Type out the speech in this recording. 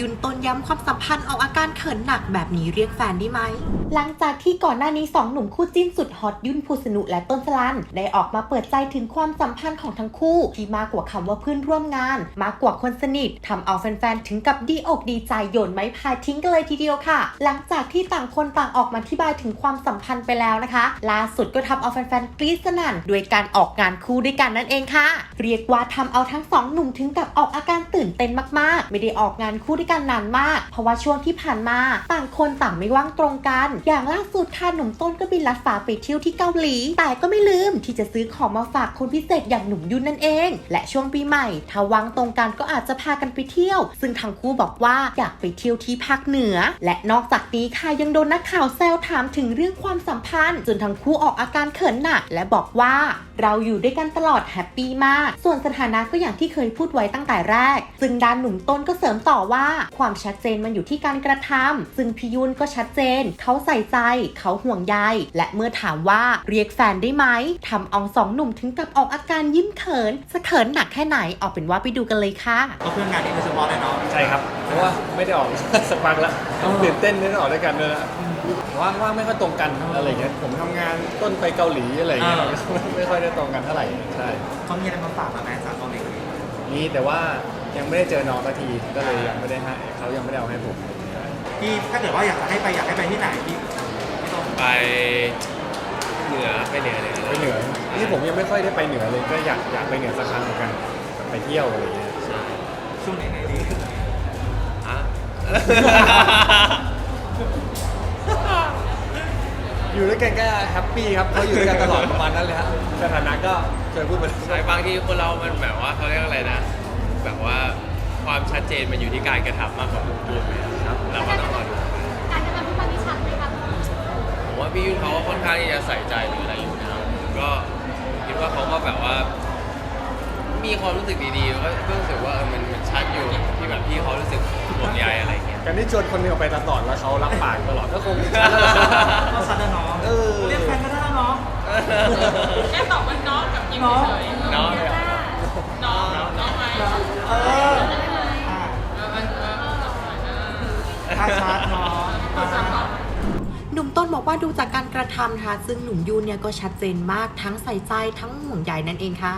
ยุนต้นย้ำความสัมพันธ์ออกอาการเขินหนักแบบนี้เรียกแฟนได้ไหม หลังจากที่ก่อนหน้านี้สองหนุ่มคู่จิ้นสุดฮอตยุนภูสนุและต้นสลัน ได้ออกมาเปิดใจถึงความสัมพันธ์ของทั้งคู่ ที่มากกว่าคำว่าเพื่อนร่วมงาน มากกว่าคนสนิททำเอาแฟนๆถึงกับดีอกดีใจโยนไม้พายทิ้งกันเลยทีเดียวค่ะ หลังจากที่ต่างคนต่างออกมาอธิบายถึงความสัมพันธ์ไปแล้วนะคะล่าสุดก็ทำเอาแฟนๆกรี๊ดสนั่นด้วยการออกงานคู่ด้วยกันนั่นเองค่ะ เรียกว่าทำเอาทั้งสองหนุ่มถึงกับออกอาการตื่นเต้นมากๆ ไม่ได้ออกงานคู่ด้วยกันนานมาก เพราะว่าช่วงที่ผ่านมาต่างคนต่างไม่ว่างตรงกัน อย่างล่าสุดค่ะหนุ่มต้นก็บินลัดฟ้าไปเที่ยวที่เกาหลี แต่ก็ไม่ลืมที่จะซื้อของมาฝากคนพิเศษอย่างหนุ่มยุนนั่นเอง และช่วงปีใหม่ถ้าว่างตรงกันก็อาจจะพากันไปเที่ยว ซึ่งทั้งคู่บอกว่าอยากไปเที่ยวที่ภาคเหนือ และนอกจากนี้ค่ะยังโดนนักข่าวแซวถามถึงเรื่องความสัมพันธ์จนทั้งคู่ออกอาการเขินหนักและบอกว่าเราอยู่ด้วยกันตลอดแฮปปี้มาก ส่วนสถานะก็อย่างที่เคยพูดไว้ตั้งแต่แรก ซึ่งด้านหนุ่มต้นก็เสริมต่อว่าความชัดเจนมันอยู่ที่การกระทำซึ่งพี่ยุนก็ชัดเจน เขาใส่ใจ เขาห่วงใย และเมื่อถามว่าเรียกแฟนได้ไหมทำเอาสองหนุ่มถึงกับออกอาการยิ้มเขิน จะเขินหนักแค่ไหนเอาเป็นว่าไปดูกันเลยค่ะก็เพื่องานนี้โดยเฉพาะเลยเนาะใช่ครับ เพราะว่าไม่ได้ออก สักพักแล้วเออตื่นเต้นไม่ได้ออกด้วยกันเลยนะว่างว่างไม่ค่อยตรงกันอะไรอย่างเงี้ย ผมทำงานต้นไปเกาหลีอะไรอย่างเงี้ยอ่าไม่ค่อยได้ตรงกันเท่าไหร่ใช่เขามีอะไรมาฝากมาแม่จากเกาหลีนี่แต่ว่า ยังไม่ได้เจอน้องสักทีก็เลยยังไม่ได้ให้เขายังไม่ได้เอาให้ผมพี่ถ้าเกิดว่าอยากจะให้ไปอยากให้ไปที่ไหนพี่ไม่ต้องไปเหนือไปเหนือเลยไปเหนือนี่ผมยังไม่ค่อยได้ไปเหนือเลยก็อยากอยากไปเหนือสักครั้งเหมือนกันแบบไปเที่ยวอะไรอย่างเงี้ยช่วงไหนไหนดีอะอยู่ด้วยกันก็แฮปปี้ครับเพราะอยู่ด้วยกันตลอดประมาณนั้นเลยฮะสถานะก็เคยพูดไปใช่บางทีคนเรามันแบบว่าเขาเรียกอะไรนะ จนมันอยู่ที่การกระทำมากกว่าพูดครับเราก็ต้องรอดูการกระทำทุกวันนี้ชัดไหมคะผมว่าพี่ยุ่นเขาก็ค่อนข้างที่จะใส่ใจหรืออะไรอยู่นะครับก็คิดว่าเขาก็แบบว่า มีความรู้สึกดีๆก็ก็รู้สึกว่าเออมันมันชัดอยู่ที่แบบพี่เขารู้สึกห่วงใยอะไรอย่างเงี้ย การที่ชวนคนหนึงออกไปตลอดแล้วเขารับปากตลอดก็คง ก็ชัดแล้วเนาะ เออ เรียกแฟนก็ได้แล้วเนาะ แค่ตอบว่าน้องกับยิ้มเฉย น้องเลยเหรอ ๆน้องน้องไหม เอออ่า เออเออเออเอ อถ้าชัดเนาะหนุ่มต้นบอกว่าดูจากการกระทำนะคะซึ่งหนุ่มยูนเนี่ยก็ชัดเจนมากทั้งใส่ใจทั้งห่วงใยนั่นเองค่ะ